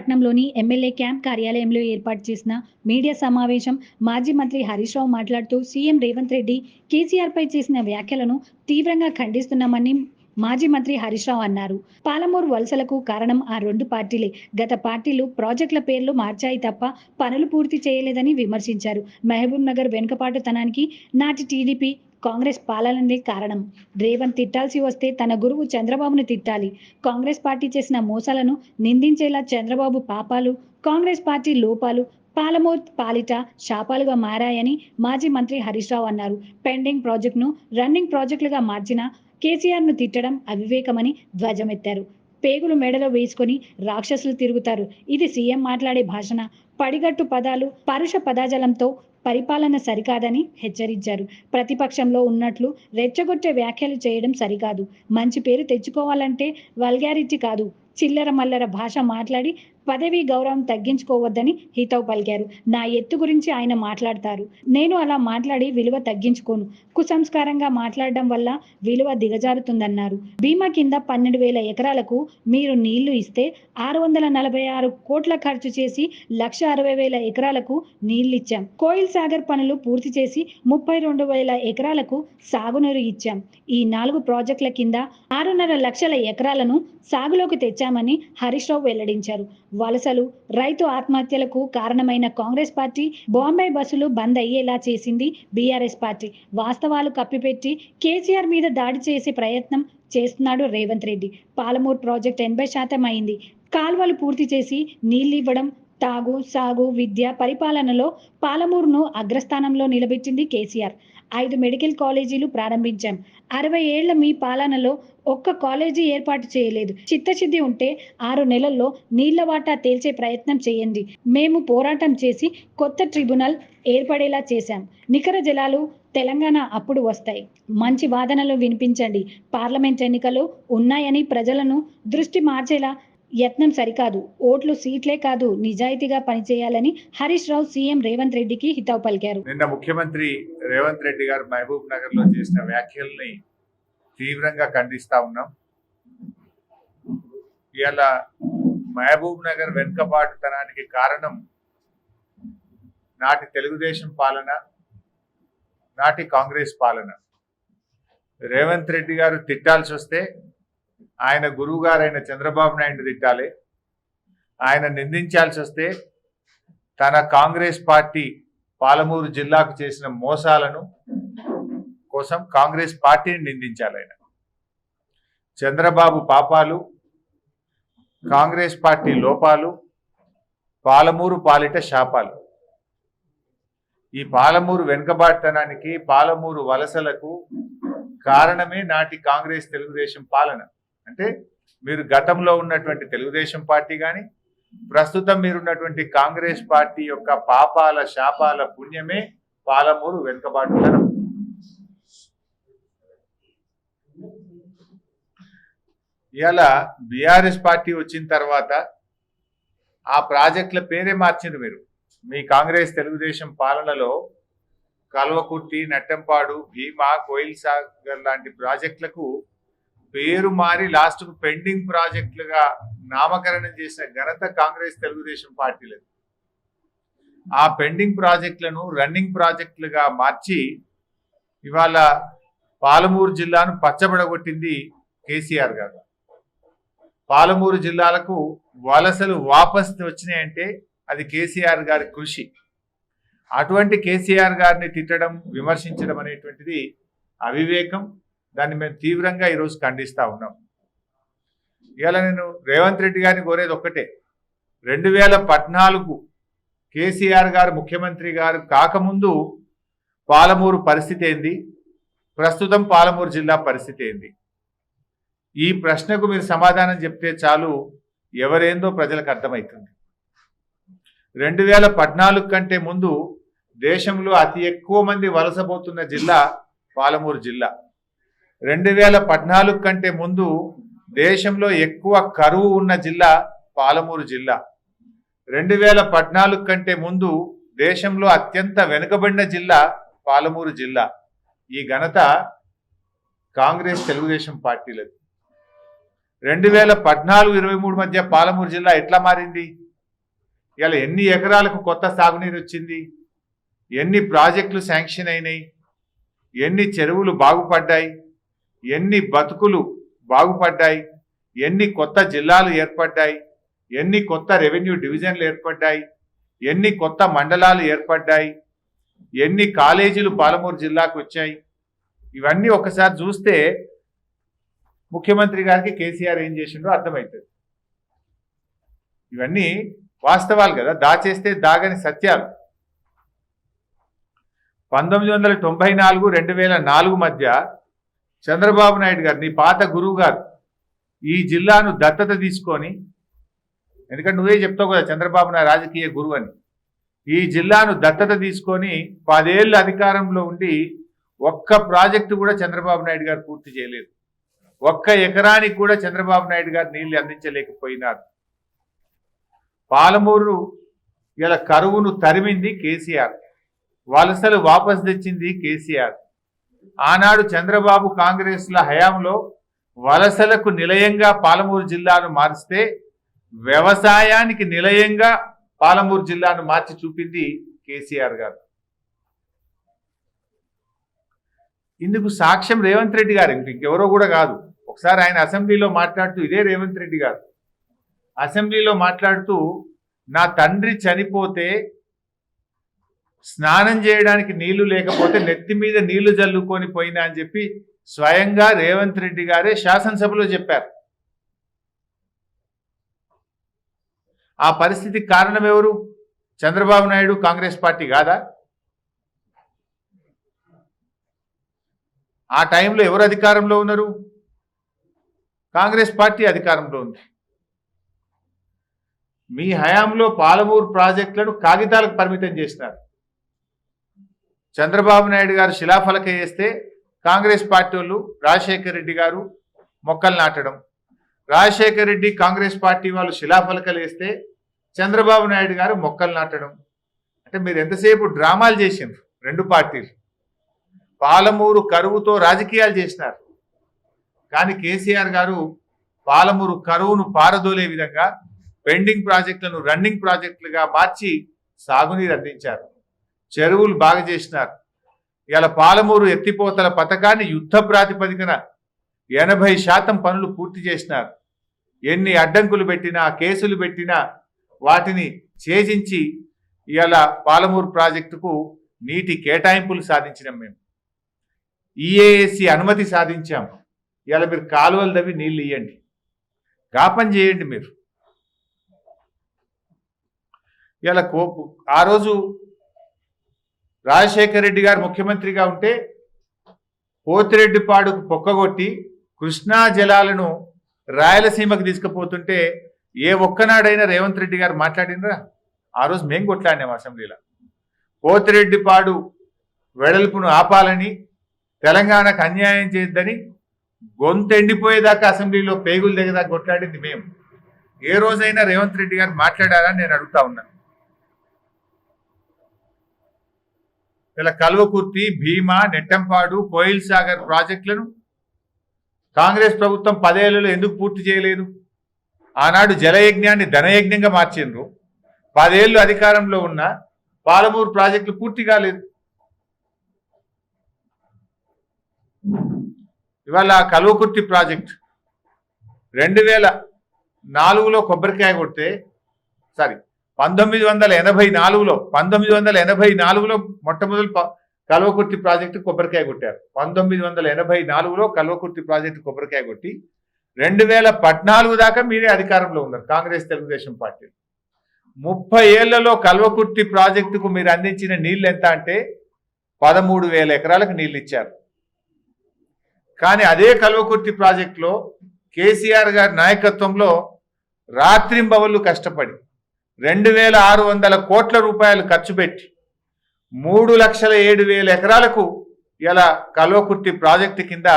పట్నంలోని MLA camp కార్యాలయంలో ఏర్పాటు చేసిన మీడియా సమావేశం మాజీ మంత్రి హరీష్ రావు మాట్లాడుతూ సీఎం రేవంత్ రెడ్డి కేసీఆర్పై చేసిన వ్యాఖ్యలను తీవ్రంగా ఖండిస్తున్నామని మాజీ మంత్రి హరీష్ రావు అన్నారు. పాలమూరు వలసలకు కారణం ఆ రెండు పార్టీలే. గత పార్టీలు ప్రాజెక్టుల పేర్లు మార్చాయి తప్ప పనులు పూర్తి చేయలేదని విమర్శించారు. మహబూబ్ నగర్ వెనుకపాటుతనానికి నాటి టీడీపీ కాంగ్రెస్ పాలననే కారణం. రేవంత్ తిట్టాల్సి వస్తే తన గురువు చంద్రబాబును తిట్టాలి. కాంగ్రెస్ పార్టీ చేసిన మోసాలను నిందించేలా చంద్రబాబు పాపాలు కాంగ్రెస్ పార్టీ లోపాలు పాలమూర్ పాలిట శాపాలుగా మారాయని మాజీ మంత్రి హరీష్ రావు అన్నారు. పెండింగ్ ప్రాజెక్టును రన్నింగ్ ప్రాజెక్టులుగా మార్చిన కేసీఆర్ను తిట్టడం అవివేకమని ధ్వజమెత్తారు. పేగులు మెడలో వేసుకొని రాక్షసులు తిరుగుతారు. ఇది సీఎం మాట్లాడే భాషణ. పడిగట్టు పదాలు పరుష పదాజలంతో పరిపాలన సరికాదని హెచ్చరించారు. ప్రతిపక్షంలో ఉన్నట్లు రెచ్చగొట్టే వ్యాఖ్యలు చేయడం సరికాదు. మంచి పేరు తెచ్చుకోవాలంటే వల్గారిటీ కాదు. చిల్లర మల్లర భాష మాట్లాడి పదవి గౌరవం తగ్గించుకోవద్దని హితవు పలికారు. నా ఎత్తు గురించి ఆయన మాట్లాడతారు. నేను అలా మాట్లాడి విలువ తగ్గించుకోను. కుసంస్కారంగా మాట్లాడడం వల్ల విలువ దిగజారుతుందన్నారు. బీమా కింద పన్నెండు వేల ఎకరాలకు మీరు నీళ్ళు ఇస్తే ఆరు వందల నలభై ఆరు కోట్ల ఖర్చు చేసి లక్ష అరవై వేల ఎకరాలకు నీళ్ళిచ్చాం. కోయిల్ సాగర్ పనులు పూర్తి చేసి ముప్పై రెండు వేల ఎకరాలకు సాగునీరు ఇచ్చాం. ఈ నాలుగు ప్రాజెక్టుల కింద ఆరున్నర లక్షల ఎకరాలను సాగులోకి తెచ్చామని హరీష్ రావు వెల్లడించారు. వలసలు రైతు ఆత్మహత్యలకు కారణమైన కాంగ్రెస్ పార్టీ బాంబే బస్సులు బంద్ అయ్యేలా చేసింది బీఆర్ఎస్ పార్టీ. వాస్తవాలు కప్పిపెట్టి కేసీఆర్ మీద దాడి చేసే ప్రయత్నం చేస్తున్నాడు రేవంత్ రెడ్డి. పాలమూరు ప్రాజెక్ట్ ఎనభై శాతం అయింది. కాల్వలు పూర్తి చేసి నీళ్ళు ఇవ్వడం తాగు సాగు విద్య పరిపాలనలో పాలమూరును అగ్రస్థానంలో నిలబెట్టింది కేసీఆర్. ఐదు మెడికల్ కాలేజీలు ప్రారంభించాం. అరవై ఏళ్ళ మీ పాలనలో ఒక్క కాలేజీ ఏర్పాటు చేయలేదు. చిత్తశుద్ధి ఉంటే ఆరు నెలల్లో నీళ్ళ వాటా తేల్చే ప్రయత్నం చేయండి. మేము పోరాటం చేసి కొత్త ట్రిబ్యునల్ ఏర్పడేలా చేశాం. నికర జలాలు తెలంగాణ అప్పుడు వస్తాయి. మంచి వాదనలు వినిపించండి. పార్లమెంట్ ఎన్నికలు ఉన్నాయని ప్రజలను దృష్టి మార్చేలా యత్నం సరికాదు. ఓట్లు సీట్లే కాదు నిజాయితీగా పనిచేయాలని హరీష్ రావు సీఎం రేవంత్ రెడ్డికి హితవు పలికారు. నిన్న ముఖ్యమంత్రి రేవంత్ రెడ్డి గారు మహబూబ్ నగర్లో చేసిన వ్యాఖ్యల్ని తీవ్రంగా ఖండిస్తా ఉన్నాం. ఇవాళ మహబూబ్ నగర్ వెనుకబాటుతనానికి కారణం నాటి తెలుగుదేశం పాలన నాటి కాంగ్రెస్ పాలన. రేవంత్ రెడ్డి గారు తిట్టాల్సి వస్తే ఆయన గురువు గారైన చంద్రబాబు నాయుడు తిట్టాలి. ఆయన నిందించాల్సి వస్తే తన కాంగ్రెస్ పార్టీ పాలమూరు జిల్లాకు చేసిన మోసాలను కోసం కాంగ్రెస్ పార్టీని నిందించాలి ఆయన. చంద్రబాబు పాపాలు కాంగ్రెస్ పార్టీ లోపాలు పాలమూరు పాలిట శాపాలు. ఈ పాలమూరు వెనుకబాటుతనానికి పాలమూరు వలసలకు కారణమే నాటి కాంగ్రెస్ తెలుగుదేశం పాలన. అంటే మీరు గతంలో ఉన్నటువంటి తెలుగుదేశం పార్టీ కానీ ప్రస్తుతం మీరున్నటువంటి కాంగ్రెస్ పార్టీ యొక్క పాపాల శాపాల పుణ్యమే పాలమూరు వెనుకబాటుతనం. ఇవాళ బీఆర్ఎస్ పార్టీ వచ్చిన తర్వాత ఆ ప్రాజెక్టుల పేరే మార్చింది మీరు. మీ కాంగ్రెస్ తెలుగుదేశం పాలనలో కల్వకుర్తి నట్టంపాడు భీమా కోయిల్ సాగర్ లాంటి ప్రాజెక్టులకు పేరు మారి లాస్ట్కు పెండింగ్ ప్రాజెక్టులుగా నామకరణం చేసిన ఘనత కాంగ్రెస్ తెలుగుదేశం పార్టీలది. ఆ పెండింగ్ ప్రాజెక్టులను రన్నింగ్ ప్రాజెక్టులుగా మార్చి ఇవాళ పాలమూరు జిల్లాను పచ్చబడగొట్టింది కేసీఆర్ గారు. పాలమూరు జిల్లాలకు వలసలు వాపస్ వచ్చినాయంటే అది కేసీఆర్ గారి కృషి. అటువంటి కేసీఆర్ గారిని తిట్టడం విమర్శించడం అనేటువంటిది అవివేకం దాన్ని మేము తీవ్రంగా ఈరోజు ఖండిస్తూ ఉన్నాం. ఇవాళ నేను రేవంత్ రెడ్డి గారిని కోరేది ఒక్కటే. రెండు వేల పద్నాలుగు కేసీఆర్ గారు ముఖ్యమంత్రి గారు కాకముందు పాలమూరు పరిస్థితి ఏంది? ప్రస్తుతం పాలమూరు జిల్లా పరిస్థితి ఏంది? ఈ ప్రశ్నకు మీరు సమాధానం చెప్తే చాలు ఎవరేందో ప్రజలకు అర్థమవుతుంది రెండు వేల పద్నాలుగు కంటే ముందు దేశంలో అతి ఎక్కువ మంది వలసపోతున్న జిల్లా పాలమూరు జిల్లా. రెండు వేల పద్నాలుగు కంటే ముందు దేశంలో ఎక్కువ కరువు ఉన్న జిల్లా పాలమూరు జిల్లా. రెండు వేల పద్నాలుగు కంటే ముందు దేశంలో అత్యంత వెనుకబడిన జిల్లా పాలమూరు జిల్లా. ఈ ఘనత కాంగ్రెస్ తెలుగుదేశం పార్టీలది. రెండు వేల పద్నాలుగు ఇరవై మూడు మధ్య పాలమూరు జిల్లా ఎట్లా మారింది? ఇలా ఎన్ని ఎకరాలకు కొత్త సాగునీరు వచ్చింది? ఎన్ని ప్రాజెక్టులు శాంక్షన్ అయినాయి? ఎన్ని చెరువులు బాగుపడ్డాయి? ఎన్ని బతుకులు బాగుపడ్డాయి ఎన్ని కొత్త జిల్లాలు ఏర్పడ్డాయి ఎన్ని కొత్త రెవెన్యూ డివిజన్లు ఏర్పడ్డాయి ఎన్ని కొత్త మండలాలు ఏర్పడ్డాయి ఎన్ని కాలేజీలు పాలమూరు జిల్లాకు వచ్చాయి. ఇవన్నీ ఒకసారి చూస్తే ముఖ్యమంత్రి గారికి కేసీఆర్ ఏం చేసిండో అర్థమవుతుంది. ఇవన్నీ వాస్తవాలు కదా దాచేస్తే దాగని సత్యాలు. పంతొమ్మిది వందల తొంభై నాలుగు రెండు వేల నాలుగు మధ్య చంద్రబాబు నాయుడు గారు నీ పాత గురువు గారు ఈ జిల్లాను దత్తత తీసుకొని ఎందుకంటే నువ్వే చెప్తావు కదా చంద్రబాబు నా రాజకీయ గురువు అని ఈ జిల్లాను దత్తత తీసుకొని పదేళ్ళు అధికారంలో ఉండి ఒక్క ప్రాజెక్టు కూడా చంద్రబాబు నాయుడు గారు పూర్తి చేయలేదు. ఒక్క ఎకరానికి కూడా చంద్రబాబు నాయుడు గారు నీళ్ళు అందించలేకపోయినారు. పాలమూరు ఇలా కరువును తరిమింది కేసీఆర్. వలసలు వాపసు తెచ్చింది కేసీఆర్. ఆనాడు చంద్రబాబు కాంగ్రెస్ల హయాంలో వలసలకు నిలయంగా పాలమూరు జిల్లాను మారిస్తే వ్యవసాయానికి నిలయంగా పాలమూరు జిల్లాను మార్చి చూపింది కేసీఆర్ గారు. ఇందుకు సాక్ష్యం రేవంత్ రెడ్డి గారు ఇంకెవరో కూడా కాదు. ఒకసారి ఆయన అసెంబ్లీలో మాట్లాడుతూ ఇదే రేవంత్ రెడ్డి గారు. అసెంబ్లీలో మాట్లాడుతూ నా తండ్రి చనిపోతే స్నానం చేయడానికి నీళ్ళు లేకపోతే నెత్తి మీద నీళ్ళు జల్లుకొని పోయినా అని చెప్పి స్వయంగా రేవంత్ రెడ్డి గారే శాసనసభలో చెప్పారు. ఆ పరిస్థితికి కారణం ఎవరు? చంద్రబాబు నాయుడు కాంగ్రెస్ పార్టీ కాదా? ఆ టైంలో ఎవరు అధికారంలో ఉన్నారు? కాంగ్రెస్ పార్టీ అధికారంలో ఉంది. మీ హయాంలో పాలమూరు ప్రాజెక్టులను కాగితాలకు పరిమితం చేసినారు. చంద్రబాబు నాయుడు గారు శిలాఫలక వేస్తే కాంగ్రెస్ పార్టీ వాళ్ళు రాజశేఖర్ రెడ్డి గారు మొక్కలు నాటడం. రాజశేఖర్ రెడ్డి కాంగ్రెస్ పార్టీ వాళ్ళు శిలాఫలకలు వేస్తే చంద్రబాబు నాయుడు గారు మొక్కలు నాటడం. అంటే మీరు ఎంతసేపు డ్రామాలు చేసిండ్రు? రెండు పార్టీలు. పాలమూరు కరువుతో రాజకీయాలు చేసినారు. కానీ కేసీఆర్ గారు పాలమూరు కరువును పారదోలే విధంగా పెండింగ్ ప్రాజెక్టులను రన్నింగ్ ప్రాజెక్టులుగా మార్చి సాగునీరు అందించారు. చెరువులు బాగా చేసినారు. ఇలా పాలమూరు ఎత్తిపోతల పథకాన్ని యుద్ధ ప్రాతిపదికన ఎనభై శాతం పనులు పూర్తి చేసినారు. ఎన్ని అడ్డంకులు పెట్టినా కేసులు పెట్టినా వాటిని ఛేదించి ఇలా పాలమూరు ప్రాజెక్టుకు నీటి కేటాయింపులు సాధించినాం మేము. ఈఏఎస్సి అనుమతి సాధించాం. ఇలా మీరు కాలువలు తవ్వి నీళ్ళు ఇవ్వండి గాపం చేయండి మీరు. ఇలా కోపు ఆ రోజు రాజశేఖర రెడ్డి గారు ముఖ్యమంత్రిగా ఉంటే పోతిరెడ్డిపాడుకు పొక్కగొట్టి కృష్ణా జలాలను రాయలసీమకు తీసుకుపోతుంటే ఏ ఒక్కనాడైనా రేవంత్ రెడ్డి గారు మాట్లాడినరా? ఆ రోజు మేము కొట్లాడినాం అసెంబ్లీలో. పోతిరెడ్డిపాడు వెడల్పును ఆపాలని తెలంగాణకు అన్యాయం చేయొద్దని గొంతెండిపోయేదాకా అసెంబ్లీలో పేగులు దగ్గర కొట్లాడింది మేము ఏ రోజైనా రేవంత్ రెడ్డి గారు మాట్లాడారని నేను అడుగుతా ఉన్నాను ఇలా కల్వకుర్తి భీమా నెట్టంపాడు కోయిల్ సాగర్ ప్రాజెక్టులను కాంగ్రెస్ ప్రభుత్వం పదేళ్ళలో ఎందుకు పూర్తి చేయలేదు? ఆనాడు జలయజ్ఞాన్ని ధనయజ్ఞంగా మార్చిండ్రు. పదేళ్ళు అధికారంలో ఉన్న పాలమూరు ప్రాజెక్టులు పూర్తి కాలేదు. ఇవాళ కల్వకుర్తి ప్రాజెక్ట్ రెండు వేల నాలుగులో కొబ్బరికాయ కొడితే సారీ పంతొమ్మిది వందల ఎనభై నాలుగులో పంతొమ్మిది వందల ఎనభై నాలుగులో మొట్టమొదటి కల్వకుర్తి ప్రాజెక్టు కొబ్బరికాయ కొట్టారు. పంతొమ్మిది వందల ఎనభై నాలుగులో కల్వకుర్తి ప్రాజెక్టు కొబ్బరికాయ కొట్టి రెండు వేల పద్నాలుగు దాకా మీరే అధికారంలో ఉన్నారు కాంగ్రెస్ తెలుగుదేశం పార్టీ. ముప్పై ఏళ్ళలో కల్వకుర్తి ప్రాజెక్టుకు మీరు అందించిన నీళ్ళు ఎంత అంటే పదమూడు వేల ఎకరాలకు నీళ్ళు ఇచ్చారు. కానీ అదే కల్వకుర్తి ప్రాజెక్టులో కేసీఆర్ గారి నాయకత్వంలో రాత్రింబవళ్ళు కష్టపడి రెండు వేల ఆరు వందల కోట్ల రూపాయలు ఖర్చు పెట్టి మూడు లక్షల ఏడు వేల ఎకరాలకు ఇలా కల్వకుర్తి ప్రాజెక్టు కింద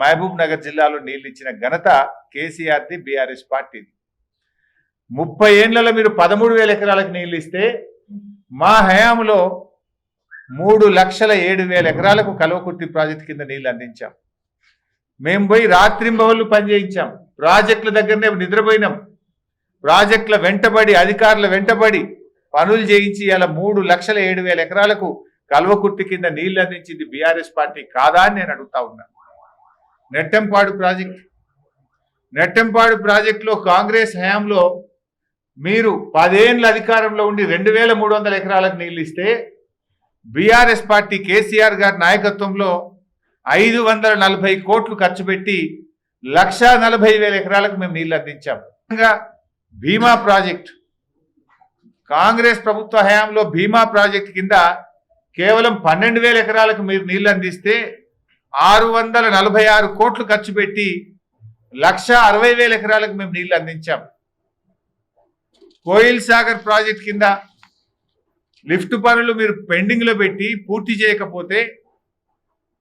మహబూబ్ నగర్ జిల్లాలో నీళ్ళు ఇచ్చిన ఘనత కేసీఆర్ది బీఆర్ఎస్ పార్టీది ముప్పై ఏండ్లలో మీరు పదమూడు వేల ఎకరాలకు నీళ్ళు ఇస్తే మా హయాంలో మూడు లక్షల ఏడు వేల ఎకరాలకు కల్వకుర్తి ప్రాజెక్టు కింద నీళ్ళు అందించాం. మేము పోయి రాత్రింబవళ్ళు పనిచేయించాం. ప్రాజెక్టుల దగ్గరనే నిద్రపోయినాం. ప్రాజెక్టుల వెంటబడి అధికారుల వెంటబడి పనులు చేయించి ఇలా మూడు లక్షల ఏడు వేల ఎకరాలకు కల్వకుర్తి కింద నీళ్ళు అందించింది బీఆర్ఎస్ పార్టీ కాదా అని నేను అడుగుతా ఉన్నాను నెట్టెంపాడు ప్రాజెక్ట్. నెట్టెంపాడు ప్రాజెక్టులో కాంగ్రెస్ హయాంలో మీరు పదేళ్ళ అధికారంలో ఉండి రెండు వేల మూడు వందల ఎకరాలకు నీళ్ళు ఇస్తే బీఆర్ఎస్ పార్టీ కేసీఆర్ గారి నాయకత్వంలో ఐదు వందల నలభై కోట్లు ఖర్చు పెట్టి లక్షా నలభై వేల ఎకరాలకు మేము నీళ్ళు అందించాం. భీమా ప్రాజెక్ట్. కాంగ్రెస్ ప్రభుత్వ హయాంలో భీమా ప్రాజెక్ట్ కింద కేవలం పన్నెండు వేల ఎకరాలకు మీరు నీళ్ళు అందిస్తే ఆరు వందల నలభై ఆరు కోట్లు ఖర్చు పెట్టి లక్ష అరవై వేల ఎకరాలకు మేము నీళ్ళు అందించాం. కోయిల్ సాగర్ ప్రాజెక్ట్ కింద లిఫ్ట్ పనులు మీరు పెండింగ్లో పెట్టి పూర్తి చేయకపోతే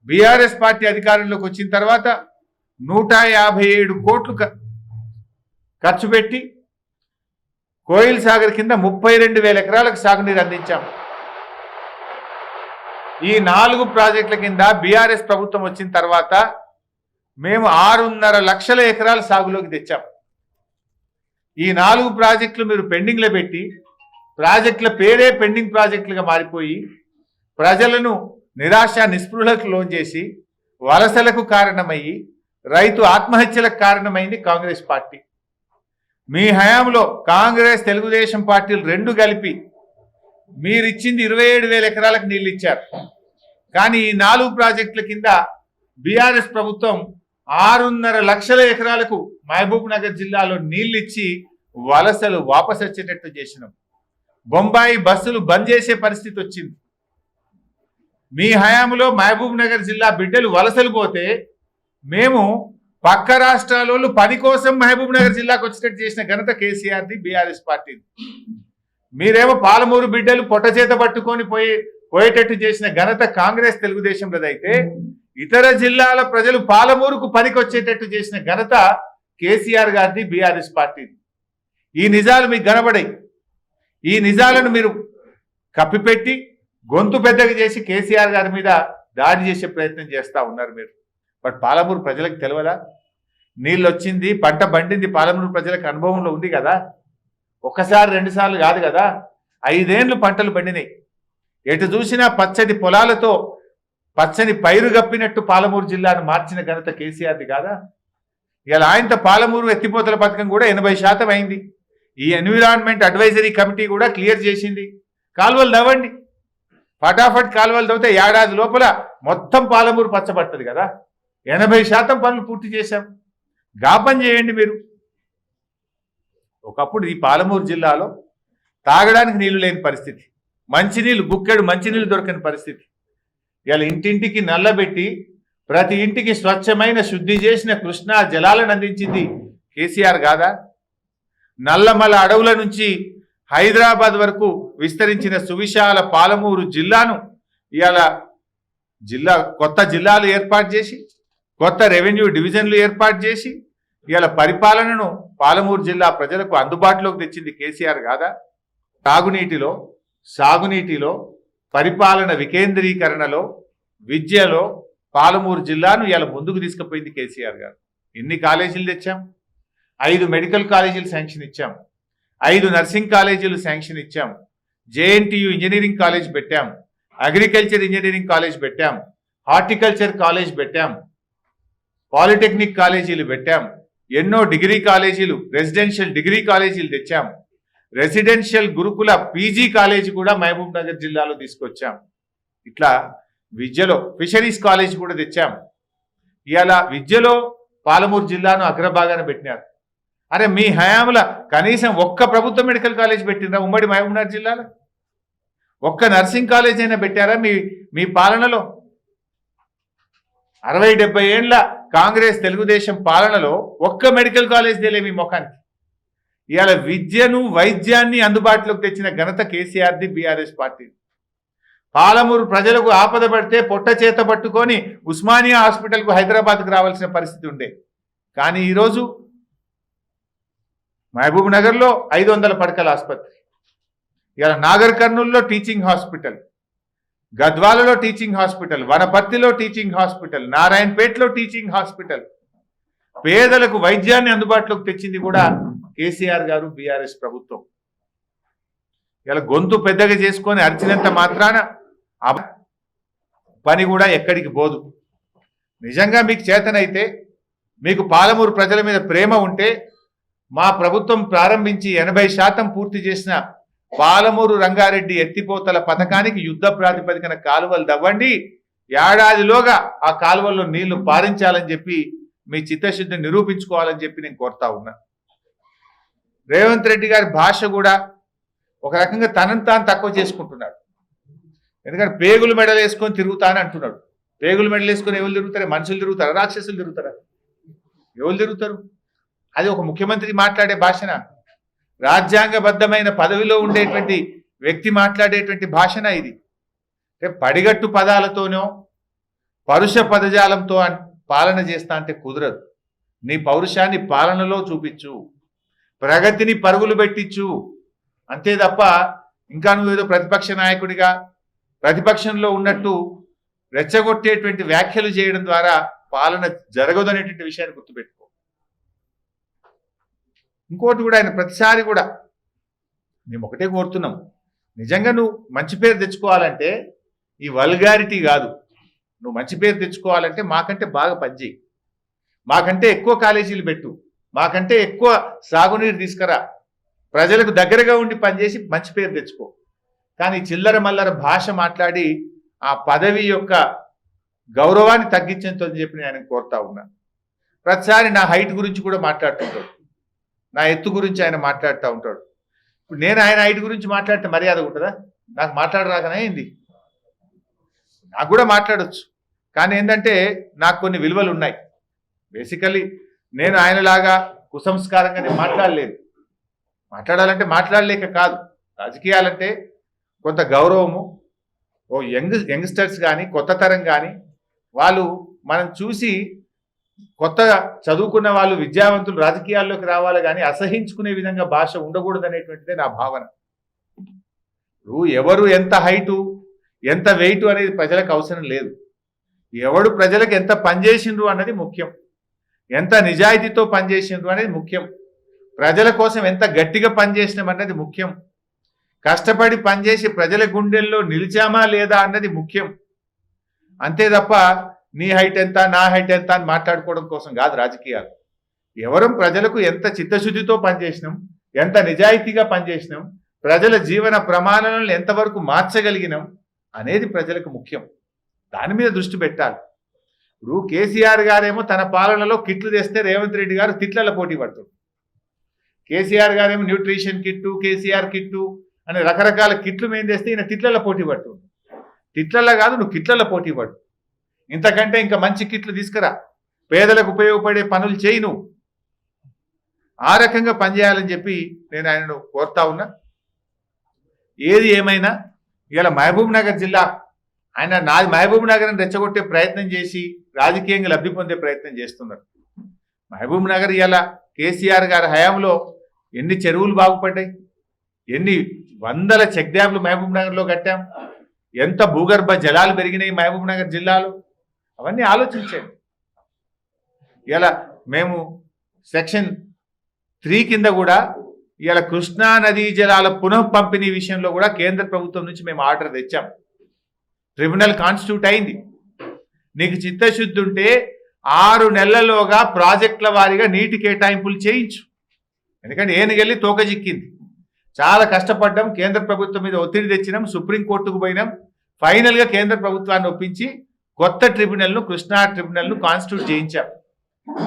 బీఆర్ఎస్ పార్టీ అధికారంలోకి వచ్చిన తర్వాత నూట యాభై ఏడు కోట్లు ఖర్చు పెట్టి కోయిల్ సాగర్ కింద ముప్పై రెండు వేల ఎకరాలకు సాగునీరు అందించాం. ఈ నాలుగు ప్రాజెక్టుల కింద బీఆర్ఎస్ ప్రభుత్వం వచ్చిన తర్వాత మేము ఆరున్నర లక్షల ఎకరాలు సాగులోకి తెచ్చాం. ఈ నాలుగు ప్రాజెక్టులు మీరు పెండింగ్లో పెట్టి ప్రాజెక్టుల పేరే పెండింగ్ ప్రాజెక్టులుగా మారిపోయి ప్రజలను నిరాశ నిస్పృహలకు లోన్ చేసి వలసలకు కారణమయ్యి రైతు ఆత్మహత్యలకు కారణమైంది కాంగ్రెస్ పార్టీ. మీ హయాంలో కాంగ్రెస్ తెలుగుదేశం పార్టీలు రెండు కలిపి మీరు ఇచ్చింది ఇరవై ఏడు వేల ఎకరాలకు నీళ్ళు ఇచ్చారు. కానీ ఈ నాలుగు ప్రాజెక్టుల కింద బీఆర్ఎస్ ప్రభుత్వం ఆరున్నర లక్షల ఎకరాలకు మహబూబ్ నగర్ జిల్లాలో నీళ్ళు ఇచ్చి వలసలు వాపసు వచ్చేటట్టు చేసినాం. బొంబాయి బస్సులు బంద్ చేసే పరిస్థితి వచ్చింది. మీ హయాంలో మహబూబ్ నగర్ జిల్లా బిడ్డలు వలసలు పోతే మేము పక్క రాష్ట్రాల పని కోసం మహబూబ్ నగర్ జిల్లాకు వచ్చినట్టు చేసిన ఘనత కేసీఆర్ది బీఆర్ఎస్ పార్టీ మీరేమో పాలమూరు బిడ్డలు పొట్ట చేత పట్టుకొని పోయి పోయేటట్టు చేసిన ఘనత కాంగ్రెస్ తెలుగుదేశంలోదైతే ఇతర జిల్లాల ప్రజలు పాలమూరుకు పనికొచ్చేటట్టు చేసిన ఘనత కేసీఆర్ గారిది బీఆర్ఎస్ పార్టీది. ఈ నిజాలు మీకు కనబడాయి. ఈ నిజాలను మీరు కప్పిపెట్టి గొంతు పెద్దగా చేసి కేసీఆర్ గారి మీద దాడి చేసే ప్రయత్నం చేస్తా ఉన్నారు మీరు. బట్ పాలమూరు ప్రజలకు తెలియదా నీళ్ళు వచ్చింది పంట పండింది పాలమూరు ప్రజలకు అనుభవంలో ఉంది కదా? ఒకసారి రెండుసార్లు కాదు కదా? ఐదేండ్లు పంటలు పండినాయి. ఎటు చూసినా పచ్చని పొలాలతో పచ్చని పైరు గప్పినట్టు పాలమూరు జిల్లాను మార్చిన ఘనత కేసీఆర్ది కాదా? ఇలా ఆయనతో పాలమూరు ఎత్తిపోతల పథకం కూడా ఎనభై శాతం అయింది. ఈ ఎన్విరాన్మెంట్ అడ్వైజరీ కమిటీ కూడా క్లియర్ చేసింది. కాలువలు తవ్వండి. ఫటాఫట్ కాలువలు తవ్వితే ఏడాది లోపల మొత్తం పాలమూరు పచ్చబడుతుంది కదా? ఎనభై శాతం పనులు పూర్తి చేశాం. గాపం చేయండి మీరు. ఒకప్పుడు ఈ పాలమూరు జిల్లాలో తాగడానికి నీళ్ళు లేని పరిస్థితి. మంచినీళ్ళు బుక్కెడు మంచినీళ్ళు దొరకని పరిస్థితి. ఇలా ఇంటింటికి నల్లబెట్టి ప్రతి ఇంటికి స్వచ్ఛమైన శుద్ధి చేసిన కృష్ణా జలాలను అందించింది కేసీఆర్ కాదా నల్లమల అడవుల నుంచి హైదరాబాద్ వరకు విస్తరించిన సువిశాల పాలమూరు జిల్లాను ఇవాళ జిల్లా కొత్త జిల్లాలు ఏర్పాటు చేసి కొత్త రెవెన్యూ డివిజన్లు ఏర్పాటు చేసి ఇవాళ పరిపాలనను పాలమూరు జిల్లా ప్రజలకు అందుబాటులోకి తెచ్చింది కేసీఆర్ కాదా? తాగునీటిలో సాగునీటిలో పరిపాలన వికేంద్రీకరణలో విద్యలో పాలమూరు జిల్లాను ఇలా ముందుకు తీసుకుపోయింది కేసీఆర్ గారు. ఎన్ని కాలేజీలు తెచ్చాం? ఐదు మెడికల్ కాలేజీలు శాంక్షన్ ఇచ్చాం. ఐదు నర్సింగ్ కాలేజీలు శాంక్షన్ ఇచ్చాం. జేఎన్టీయు ఇంజనీరింగ్ కాలేజ్ పెట్టాం. అగ్రికల్చర్ ఇంజనీరింగ్ కాలేజ్ పెట్టాం. హార్టికల్చర్ కాలేజ్ పెట్టాం. పాలిటెక్నిక్ కాలేజీలు పెట్టాం. ఎన్నో డిగ్రీ కాలేజీలు రెసిడెన్షియల్ డిగ్రీ కాలేజీలు తెచ్చాం. రెసిడెన్షియల్ గురుకుల పీజీ కాలేజీ కూడా మహబూబ్ నగర్ జిల్లాలో తీసుకొచ్చాం. ఇట్లా విద్యలో ఫిషరీస్ కాలేజ్ కూడా తెచ్చాం. ఇవాళ విద్యలో పాలమూరు జిల్లాను అగ్రభాగాన పెట్టినారు. అరే మీ హయాంల కనీసం ఒక్క ప్రభుత్వ మెడికల్ కాలేజ్ పెట్టిందా ఉమ్మడి మహబూబ్ నగర్ జిల్లాలో? ఒక్క నర్సింగ్ కాలేజ్ అయినా పెట్టారా మీ మీ పాలనలో? అరవై డెబ్బై ఏండ్ల కాంగ్రెస్ తెలుగుదేశం పాలనలో ఒక్క మెడికల్ కాలేజ్ తెలియ ముఖానికి. ఇవాళ విద్యను వైద్యాన్ని అందుబాటులోకి తెచ్చిన ఘనత కేసీఆర్ది బీఆర్ఎస్ పార్టీ. పాలమూరు ప్రజలకు ఆపద పడితే పొట్ట చేత పట్టుకొని ఉస్మానియా హాస్పిటల్కు హైదరాబాద్కు రావాల్సిన పరిస్థితి ఉండే. కానీ ఈరోజు మహబూబ్ నగర్లో ఐదు వందల పడకల ఆసుపత్రి. ఇవాళ నాగర్ కర్నూల్లో టీచింగ్ హాస్పిటల్. గద్వాలలో టీచింగ్ హాస్పిటల్ వనపర్తిలో టీచింగ్ హాస్పిటల్ నారాయణపేటలో టీచింగ్ హాస్పిటల్ పేదలకు వైద్యాన్ని అందుబాటులోకి తెచ్చింది కూడా కేసీఆర్ గారు బీఆర్ఎస్ ప్రభుత్వం. ఇలా గొంతు పెద్దగా చేసుకొని అరిచినంత మాత్రాన పని కూడా ఎక్కడికి పోదు. నిజంగా మీకు చేతనైతే మీకు పాలమూరు ప్రజల మీద ప్రేమ ఉంటే మా ప్రభుత్వం ప్రారంభించి ఎనభై శాతం పూర్తి చేసిన పాలమూరు రంగారెడ్డి ఎత్తిపోతల పథకానికి యుద్ధ ప్రాతిపదికన కాలువలు దవ్వండి ఏడాదిలోగా ఆ కాలువల్లో నీళ్ళు పారించాలని చెప్పి మీ చిత్తశుద్ధిని నిరూపించుకోవాలని చెప్పి నేను కోరుతా ఉన్నా. రేవంత్ రెడ్డి గారి భాష కూడా ఒక రకంగా తనను తాను తక్కువ చేసుకుంటున్నాడు. ఎందుకంటే పేగులు మెడలు వేసుకొని తిరుగుతానని అంటున్నాడు. పేగులు మెడలు వేసుకొని ఎవరు తిరుగుతారు? మనుషులు తిరుగుతారా? రాక్షసులు తిరుగుతారా? ఎవరు తిరుగుతారు? అది ఒక ముఖ్యమంత్రి మాట్లాడే భాషన? రాజ్యాంగబద్ధమైన పదవిలో ఉండేటువంటి వ్యక్తి మాట్లాడేటువంటి భాషన ఇది. అంటే పడిగట్టు పదాలతోనో పరుష పదజాలంతో పాలన చేస్తా అంటే కుదరదు. నీ పౌరుషాన్ని పాలనలో చూపించు. ప్రగతిని పరుగులు పెట్టించు. అంతే తప్ప ఇంకా నువ్వేదో ప్రతిపక్ష నాయకుడిగా ప్రతిపక్షంలో ఉన్నట్టు రెచ్చగొట్టేటువంటి వ్యాఖ్యలు చేయడం ద్వారా పాలన జరగదు అనేటువంటి విషయాన్ని గుర్తుపెట్టుకో. ఇంకోటి కూడా ఆయన ప్రతిసారి కూడా మేము ఒకటే కోరుతున్నాం. నిజంగా నువ్వు మంచి పేరు తెచ్చుకోవాలంటే ఈ వల్గారిటీ కాదు. నువ్వు మంచి పేరు తెచ్చుకోవాలంటే మాకంటే బాగా పనిచేయి మాకంటే ఎక్కువ కాలేజీలు పెట్టు. మాకంటే ఎక్కువ సాగునీరు తీసుకురా. ప్రజలకు దగ్గరగా ఉండి పనిచేసి మంచి పేరు తెచ్చుకో. కానీ చిల్లర మల్లర భాష మాట్లాడి ఆ పదవి యొక్క గౌరవాన్ని తగ్గించని చెప్పి నేను ఆయన కోరుతా ఉన్నా. ప్రతిసారి నా హైట్ గురించి కూడా మాట్లాడుతుంటాడు నా ఎత్తు గురించి ఆయన మాట్లాడుతూ ఉంటాడు. ఇప్పుడు నేను ఆయన హైట్ గురించి మాట్లాడితే మర్యాద ఉంటుందా? నాకు మాట్లాడరాకనే ఏంది? నాకు కూడా మాట్లాడచ్చు. కానీ ఏంటంటే నాకు కొన్ని విలువలు ఉన్నాయి. బేసికల్లీ నేను ఆయనలాగా కుసంస్కారంగా నేను మాట్లాడలేదు. మాట్లాడాలంటే మాట్లాడలేక కాదు. రాజకీయాలంటే కొంత గౌరవము ఓ యంగ్ యంగ్స్టర్స్ కానీ కొత్త తరం కానీ వాళ్ళు మనం చూసి కొత్తగా చదువుకున్న వాళ్ళు విద్యావంతులు రాజకీయాల్లోకి రావాలి కానీ అసహించుకునే విధంగా భాష ఉండకూడదు అనేటువంటిదే నా భావన. ఇప్పుడు ఎవరు ఎంత హైటు ఎంత వెయిట్ అనేది ప్రజలకు అవసరం లేదు. ఎవడు ప్రజలకు ఎంత పనిచేసిండ్రు అన్నది ముఖ్యం. ఎంత నిజాయితీతో పనిచేసిండ్రు అనేది ముఖ్యం. ప్రజల కోసం ఎంత గట్టిగా పనిచేసినాం అన్నది ముఖ్యం. కష్టపడి పనిచేసి ప్రజల గుండెల్లో నిలిచామా లేదా అన్నది ముఖ్యం. అంతే తప్ప నీ హైట్ ఎంత నా హైట్ ఎంత అని మాట్లాడుకోవడం కోసం కాదు రాజకీయాలు. ఎవరం ప్రజలకు ఎంత చిత్తశుద్ధితో పనిచేసినాం ఎంత నిజాయితీగా పనిచేసినాం ప్రజల జీవన ప్రమాణాలను ఎంతవరకు మార్చగలిగినాం అనేది ప్రజలకు ముఖ్యం. దాని మీద దృష్టి పెట్టాలి. ఇప్పుడు కేసీఆర్ గారేమో తన పాలనలో కిట్లు తెస్తే రేవంత్ రెడ్డి గారు తిట్లలో పోటీ పడుతుంది కేసీఆర్ గారేమో న్యూట్రిషన్ కిట్టు కేసీఆర్ కిట్టు అనే రకరకాల కిట్లు మేము తెస్తే ఈయన తిట్లలో పోటీ పడుతుంది తిట్లలో కాదు నువ్వు కిట్లలో పోటీ పడు. ఇంతకంటే ఇంకా మంచి కిట్లు తీసుకురా. పేదలకు ఉపయోగపడే పనులు చేయి నువ్వు. ఆ రకంగా పనిచేయాలని చెప్పి నేను ఆయనను కోరుతా ఉన్నా. ఏది ఏమైనా ఇలా మహబూబ్ నగర్ జిల్లా ఆయన నాది మహబూబ్ నగర్ని రెచ్చగొట్టే ప్రయత్నం చేసి రాజకీయంగా లబ్ధి పొందే ప్రయత్నం చేస్తున్నారు. మహబూబ్ నగర్ ఇలా కేసీఆర్ గారి హయాంలో ఎన్ని చెరువులు బాగుపడ్డాయి? ఎన్ని వందల చెక్ డ్యాంలు మహబూబ్ నగర్లో కట్టాం? ఎంత భూగర్భ జలాలు పెరిగినాయి మహబూబ్ నగర్ జిల్లాలో? అవన్నీ ఆలోచించండి. ఇలా మేము సెక్షన్ త్రీ కింద కూడా ఇలా కృష్ణా నదీ జలాల పునః పంపిణీ విషయంలో కూడా కేంద్ర ప్రభుత్వం నుంచి మేము ఆర్డర్ తెచ్చాం. ట్రిబ్యునల్ కాన్స్టిట్యూట్ అయింది. నీకు చిత్తశుద్ధి ఉంటే ఆరు నెలలలోగా ప్రాజెక్టుల వారీగా నీటి కేటాయింపులు చేయించు. ఎందుకంటే ఏనుగెళ్ళి తోక చిక్కింది. చాలా కష్టపడ్డాం కేంద్ర ప్రభుత్వం మీద ఒత్తిడి తెచ్చినాం సుప్రీంకోర్టుకు పోయినాం. ఫైనల్గా కేంద్ర ప్రభుత్వాన్ని ఒప్పించి కొత్త ట్రిబ్యునల్ను కృష్ణా ట్రిబ్యునల్ను కాన్స్టిట్యూట్ చేయించాం.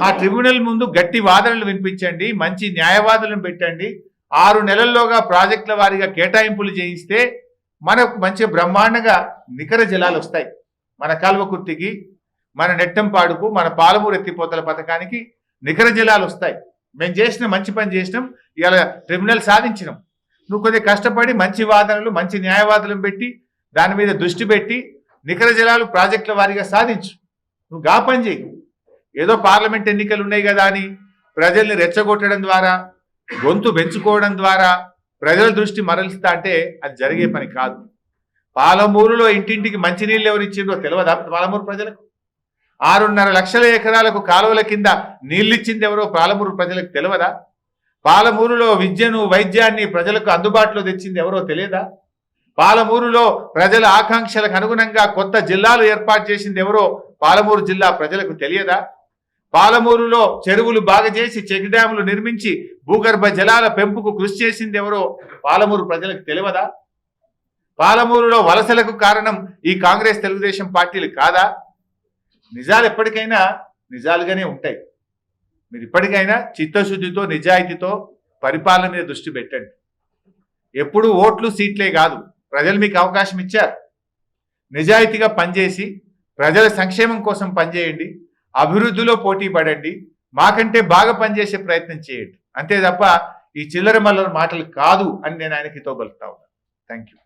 ఆ ట్రిబ్యునల్ ముందు గట్టి వాదనలు వినిపించండి మంచి న్యాయవాదులను పెట్టండి. ఆరు నెలల్లోగా ప్రాజెక్టుల వారీగా కేటాయింపులు చేయిస్తే మనకు మంచి బ్రహ్మాండంగా నికర జలాలు వస్తాయి. మన కాల్వకుర్తికి మన నెట్టంపాడుకు మన పాలమూరు ఎత్తిపోతల పథకానికి నికర జలాలు వస్తాయి. మేము చేసిన మంచి పని చేసినాం ఇలా ట్రిబ్యునల్ సాధించినాం. నువ్వు కొద్దిగా కష్టపడి మంచి వాదనలు మంచి న్యాయవాదులను పెట్టి దాని మీద దృష్టి పెట్టి నికర జలాలు ప్రాజెక్టుల వారీగా సాధించు. నువ్వు గా పని చేయి. ఏదో పార్లమెంట్ ఎన్నికలు ఉన్నాయి కదా అని ప్రజల్ని రెచ్చగొట్టడం ద్వారా గొంతు పెంచుకోవడం ద్వారా ప్రజల దృష్టి మరలిస్తా అంటే అది జరిగే పని కాదు. పాలమూరులో ఇంటింటికి మంచినీళ్ళు ఎవరు ఇచ్చిండ్రో తెలియదా పాలమూరు ప్రజలకు? ఆరున్నర లక్షల ఎకరాలకు కాలువల కింద నీళ్ళిచ్చింది ఎవరో పాలమూరు ప్రజలకు తెలియదా పాలమూరులో విద్యను వైద్యాన్ని ప్రజలకు అందుబాటులో తెచ్చింది ఎవరో తెలియదా? పాలమూరులో ప్రజల ఆకాంక్షలకు అనుగుణంగా కొత్త జిల్లాలు ఏర్పాటు చేసింది ఎవరో పాలమూరు జిల్లా ప్రజలకు తెలియదా? పాలమూరులో చెరువులు బాగా చేసి చెక్ డ్యాములు నిర్మించి భూగర్భ జలాల పెంపుకు కృషి చేసింది ఎవరో పాలమూరు ప్రజలకు తెలియదా? పాలమూరులో వలసలకు కారణం ఈ కాంగ్రెస్ తెలుగుదేశం పార్టీలు కాదా? నిజాలు ఎప్పటికైనా నిజాలుగానే ఉంటాయి. మీరు ఇప్పటికైనా చిత్తశుద్ధితో నిజాయితీతో పరిపాలన మీద దృష్టి పెట్టండి. ఎప్పుడు ఓట్లు సీట్లే కాదు. ప్రజలు మీకు అవకాశం ఇచ్చారు. నిజాయితీగా పనిచేసి ప్రజల సంక్షేమం కోసం పనిచేయండి అభివృద్ధిలో పోటీ పడండి మాకంటే బాగా పనిచేసే ప్రయత్నం చేయండి. అంతే తప్ప ఈ చిల్లర మల్లర మాటలు కాదు అని నేను ఆయనకి తో ఉన్నాను. Thank you